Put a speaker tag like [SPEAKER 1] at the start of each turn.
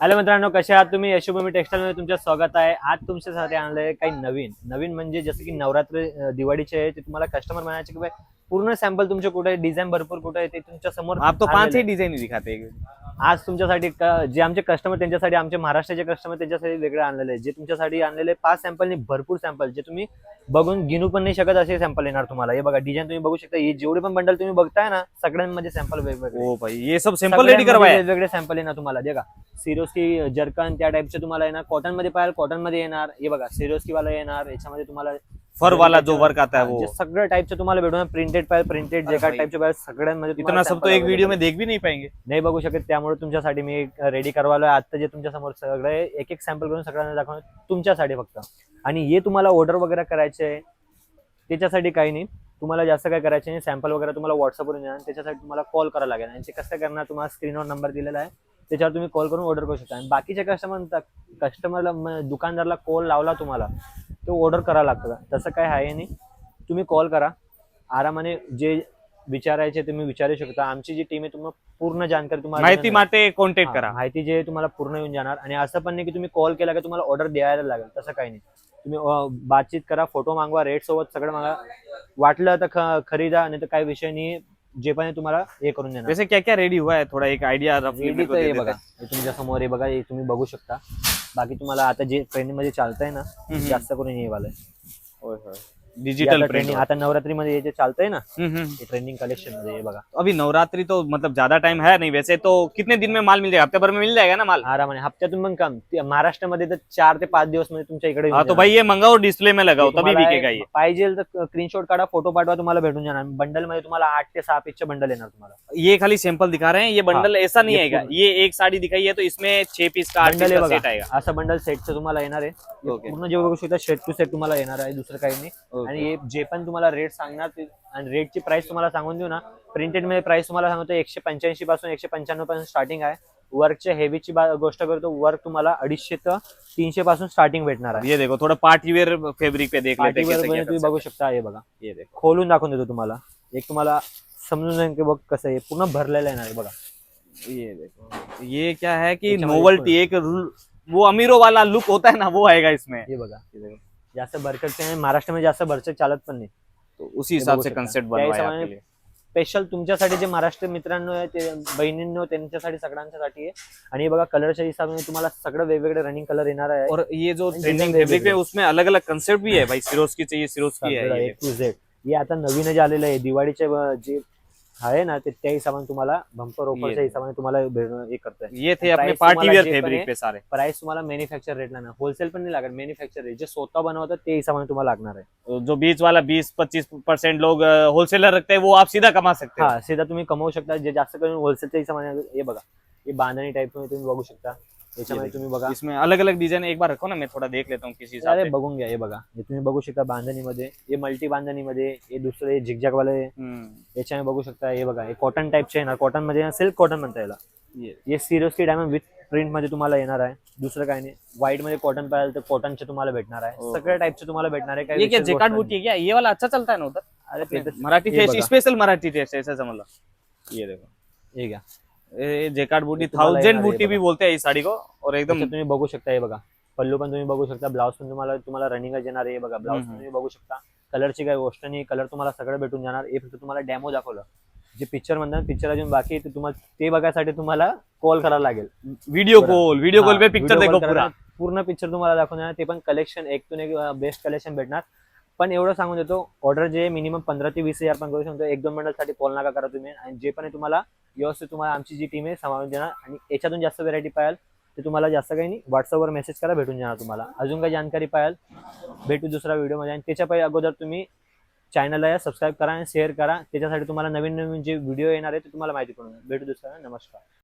[SPEAKER 1] Hello मित्रांनो कसे आहात तुम्ही? यशोभूमी टेक्सटाईल मध्ये तुमचं स्वागत आहे. आज तुमच्यासाठी आणलंय काही नवीन. नवीन म्हणजे जसं की नवरात्र दिवाळीचे आहे ते तुम्हाला कस्टमर म्हणायचे की पूर्ण सॅम्पल तुमचे कुठे डिझाईन भरपूर कुठे आहे? ते तुमच्यासमोर
[SPEAKER 2] आप तो पांच ही ही दिखाते.
[SPEAKER 1] आज तुमच्यासाठी जे आमचे कस्टमर त्यांच्यासाठी आमचे महाराष्ट्राचे कस्टमर त्यांच्यासाठी वेगळे आणलेले जे तुमच्यासाठी आणलेले पाच सॅम्पल भरपूर सॅम्पल जे तुम्ही बघून गिनू पण नाही शकत असे सॅम्पल येणार तुम्हाला. हे बघा डिझाईन तुम्ही बघू शकता. हे जेवढे पण बंडल तुम्ही बघताय ना सगळ्यांमध्ये सॅम्पल वेगवेगळे.
[SPEAKER 2] ओ भाई ये सब सिंपल रेडी करवाया है
[SPEAKER 1] वेगवेगळे सॅम्पल येणार तुम्हाला. का सिरोस्की जर्कन त्या टाईपचे तुम्हाला येणार. कॉटनमध्ये पाहिजे कॉटनमध्ये येणार. हे बघा सिरोस्की वाला येणार. याच्यामध्ये तुम्हाला
[SPEAKER 2] फर वाला जो वर्क आता है वो.
[SPEAKER 1] सगळं टाईपचे तुम्हाला भेटून प्रिंटेड पाहिजे प्रिंटेड जे काय
[SPEAKER 2] भाई.
[SPEAKER 1] टाईपचे पाहिजे सगळ्यांमध्ये
[SPEAKER 2] इतना सब तो एक वीडियो
[SPEAKER 1] available.
[SPEAKER 2] में देख भी नहीं पाएंगे
[SPEAKER 1] नाही बघू शकत त्यामुळे तुमच्यासाठी मी रेडी करवालोय. आता जे तुमच्यासमोर सगळे एक एक सॅम्पल करून सगळ्यांना दाखवणार तुमच्यासाठी फक्त. आणि हे तुम्हाला ऑर्डर वगैरे करायचे आहे त्याच्यासाठी काही नाही. तुम्हाला जास्त काय करायचे नाही. सॅम्पल वगैरे तुम्हाला व्हॉट्सअपवरून येणार त्याच्यासाठी तुम्हाला कॉल करावं लागेल. आणि ते कसं करणार तुम्हाला स्क्रीनवर नंबर दिलेला आहे. त्याच्यावर तुम्ही कॉल करून ऑर्डर करू शकता. आणि बाकीच्या कस्टमर कस्टमरला दुकानदारला कॉल लावला तुम्हाला तो ऑर्डर करावा लागतं तसं काय आहे नाही. तुम्ही कॉल करा. आरामाने जे विचारायचे तुम्ही विचारू शकता. आमची जी टीम आहे तुम्हाला पूर्ण जानकारी तुम्हाला
[SPEAKER 2] माहिती. माटे कॉन्टॅक्ट करा.
[SPEAKER 1] माहिती जे तुम्हाला पूर्ण येऊन जाणार. आणि असं पण नाही की तुम्ही कॉल केला की तुम्हाला ऑर्डर द्यायला लागेल. तसं काही नाही. तुम्ही बातचीत करा फोटो मागवा रेट सोबत सगळं मागा. वाटलं तर खरीदा नाही तर काही विषय नाही. जे पण आहे तुम्हाला हे करून देणार.
[SPEAKER 2] वैसे क्या क्या रेडी हुआ है थोड़ा एक आइडिया
[SPEAKER 1] रेडी तर हे बघा. हे तुमच्यासमोर हे बघा हे तुम्ही बघू शकता. बाकी तुम्हाला आता जे ट्रेंडिंगमध्ये चालतंय ना. जास्त करून हे वाला.
[SPEAKER 2] डिजिटल
[SPEAKER 1] ट्रेंडिंग आता नवरात्रीमध्ये हे जे चालतंय ना हे ट्रेंडिंग कलेक्शन मध्ये हे बघा.
[SPEAKER 2] अभी नवरात्रि तो मतलब ज़्यादा टाइम है नहीं वैसे तो कितने दिन में माल मिल जाएगा? हफ़्ते भर में मिल जाएगा ना माल?
[SPEAKER 1] आरामाने हप्त्यातून पण कम. ते महाराष्ट्रामध्ये तर चार ते पाच दिवस मध्ये तुमच्या इकडे
[SPEAKER 2] हाँ तो भाई ये मंगाओ डिस्प्ले में लगाओ तभी बिकेगा ये.
[SPEAKER 1] पाहिजे तर स्क्रीनशॉट काढा फ़ोटो पाठवा तुम्हाला भेटून जाणार. बंडल मध्ये तुम्हाला आठ ते सहा पीसचे बंडल येणार तुम्हाला.
[SPEAKER 2] ये खाली सैंपल दिखा रहे हैं. ये बंडल
[SPEAKER 1] हाँ,
[SPEAKER 2] ऐसा नहीं
[SPEAKER 1] ये
[SPEAKER 2] आएगा. ये एक साड़ी दिखाई है तो इसमें छह पीस का
[SPEAKER 1] बंडल
[SPEAKER 2] सेट आएगा.
[SPEAKER 1] असं बंडल सेटचं तुम्हाला येणार आहे. हे. पूर्ण जे बघू शकता सेट टू सेट तुम्हाला येणार आहे. दुसरं काही नाही. आणि हे जे पण तुम्हाला रेट सांगणार ते आणि रेटची प्राइस तुम्हाला सांगून देऊ ना. प्रिंटेडमध्ये प्राइस तुम्हाला सांगतो एकशे पंच्याऐंशी पासून एकशे पंच्याण्णवपासून स्टार्टिंग आहे. वर्कच्या हेवीची गोष्ट करतो वर्क तुम्हाला अडीचशे ते तीनशे पासून स्टार्टिंग भेटणार आहे.
[SPEAKER 2] ये देखो थोड़ा पार्टी वेयर फैब्रिक पे देख लेते
[SPEAKER 1] तुम्ही बघू शकता हे बघा।
[SPEAKER 2] ये देखो.
[SPEAKER 1] खोलून दाखवून देतो तुम्हाला. एक तुम्हाला समजून जाईल की बघ कसं आहे. पूर्ण भरलेलं आहे ना बघा.
[SPEAKER 2] ये देखो. ये क्या है कि नोवल्टी एक वो अमीरों वाला लुक होता है ना वो आएगा इसमें.
[SPEAKER 1] हे बघा. जास्त बरकटचे नाही महाराष्ट्रामध्ये जास्त बरकट चालत पण नाही.
[SPEAKER 2] तो उसी हिसाब से बनवाया लिए.
[SPEAKER 1] स्पेशल तुमच्यासाठी जे महाराष्ट्र मित्रांनो आहे ते बहिणींनो त्यांच्यासाठी सगळ्यांच्यासाठी आहे. आणि हे बघा कलरच्या हिसाबाने तुम्हाला सगळं वेगवेगळे रनिंग कलर येणार आहे.
[SPEAKER 2] और ये जो ट्रेंडिंग. फैब्रिक है उसमें अलग अलग कंसेप्ट भी है भाई. सिरोस्की चाहिए सिरोस्की है
[SPEAKER 1] ए टू झेड हे आता नवीन जे आलेलं आहे. दिवाळीचे ब- जे आहे ना ते त्या हिशोबाने तुम्हाला बंपर ऑफरच्या
[SPEAKER 2] ये.
[SPEAKER 1] हिशोबाने तुम्हाला भेटणं- हे करताय
[SPEAKER 2] ये थे अपने पार्टी वेयर फैब्रिक पे सारे.
[SPEAKER 1] प्राइस तुम्हाला मॅन्युफॅक्चर रेटला ना होलसेल पण नाही लागत मॅन्युफॅक्चर रेट जे स्वतः बनवतात ते हिशोबाने तुम्हाला लागणार आहे.
[SPEAKER 2] जो बीच वाला बीस पच्चीस परसेंट लोग होलसेलर रखते वो आप सीधा कमा सकते हो.
[SPEAKER 1] सीधा तुम्ही कमवू शकता. जे जास्त करून होलसेलच्या हिशोबाने हे बघा. हे बांधणी टाईप तुम्ही बघू शकता. याच्यामध्ये तुम्ही बघा.
[SPEAKER 2] इसमें अलग अलग डिजाइन एक बार रखो ना मैं थोड़ा देख लेता हूँ किसी हिसाब
[SPEAKER 1] अरे
[SPEAKER 2] से।
[SPEAKER 1] बघून घ्या हे बघा. हे तुम्ही बघू शकता बांधणीमध्ये हे मल्टी बांधणीमध्ये हे दुसरे झिकझॅक वाले
[SPEAKER 2] हम्म,
[SPEAKER 1] याच्यामध्ये बघू शकता हे बघा हे कॉटन टाईपचे येणार. कॉटनमध्ये सिल्क कॉटन म्हणता याला.
[SPEAKER 2] ये
[SPEAKER 1] हे सिरियसली डायमंड विथ प्रिंटमध्ये तुम्हाला येणार आहे. दुसरं काही नाही. व्हाईटमध्ये कॉटन पाहिजे तर कॉटनचे तुम्हाला भेटणार आहे.
[SPEAKER 2] हो.
[SPEAKER 1] सगळ्या टाईपचे तुम्हाला भेटणार आहे.
[SPEAKER 2] ये क्या
[SPEAKER 1] विशेष
[SPEAKER 2] बूटी है क्या? ये वाला अच्छा चलता है ना उधर?
[SPEAKER 1] नाही. अरे ते तर-
[SPEAKER 2] मराठी
[SPEAKER 1] ये
[SPEAKER 2] टेस्ट
[SPEAKER 1] बघा.
[SPEAKER 2] स्पेशल मराठी टेस्ट ऐसा समझ लो. ये देखो.
[SPEAKER 1] हे घ्या.
[SPEAKER 2] जेकार्ड बूटी थाउजेंड बूटी भी. बोलते हैं साड़ी को और एकदम
[SPEAKER 1] तुम्ही बघू शकता हे बघा. पल्लू पण तुम्ही बघू शकता ब्लाऊज पण तुम्हाला तुम्हाला रनिंगच येणार आहे हे बघा. ब्लाऊज
[SPEAKER 2] हम्म.
[SPEAKER 1] तुम्ही बघू शकता. कलरची काही गोष्ट नाही कलर तुम्हाला सगळं भेटून जाणार. हे फक्त तुम्हाला डेमो दाखवलं. जे पिक्चर म्हणतात पिक्चर अजून बाकी ते तुम्हाला ते बघायसाठी तुम्हाला कॉल करायला लागेल. बरं.
[SPEAKER 2] कॉल वीडियो कॉल पे पिक्चर देखो पूरा.
[SPEAKER 1] पूर्ण पिक्चर तुम्हाला दाखवणार ते पण कलेक्शन एकतून एक बेस्ट कलेक्शन भेटणार. पण एवढं सांगून देतो ऑर्डर जे मिनिमम पंधरा ते वीस हजार पण करू शकतो. एक दोन मिनिटासाठी कॉल नका करा तुम्ही. आणि जे पण तुम्हाला व्यवस्थित तुम्हाला आमची जी टीम आहे सांभाळून देणार. आणि याच्यातून जास्त व्हरायटी पाहाल ते तुम्हाला जास्त काही नाही. व्हॉट्सअपवर मेसेज करा भेटून जाणार तुम्हाला. अजून काही जानकारी पाहाल भेटू दुसऱ्या व्हिडिओमध्ये आणि त्याच्या पहिले अगोदर तुम्ही चॅनलला सबस्क्राईब करा आणि शेअर करा. त्याच्यासाठी तुम्हाला नवीन नवीन जे व्हिडिओ येणार आहे ते तुम्हाला माहिती पडून भेटू दुसऱ्या नमस्कार.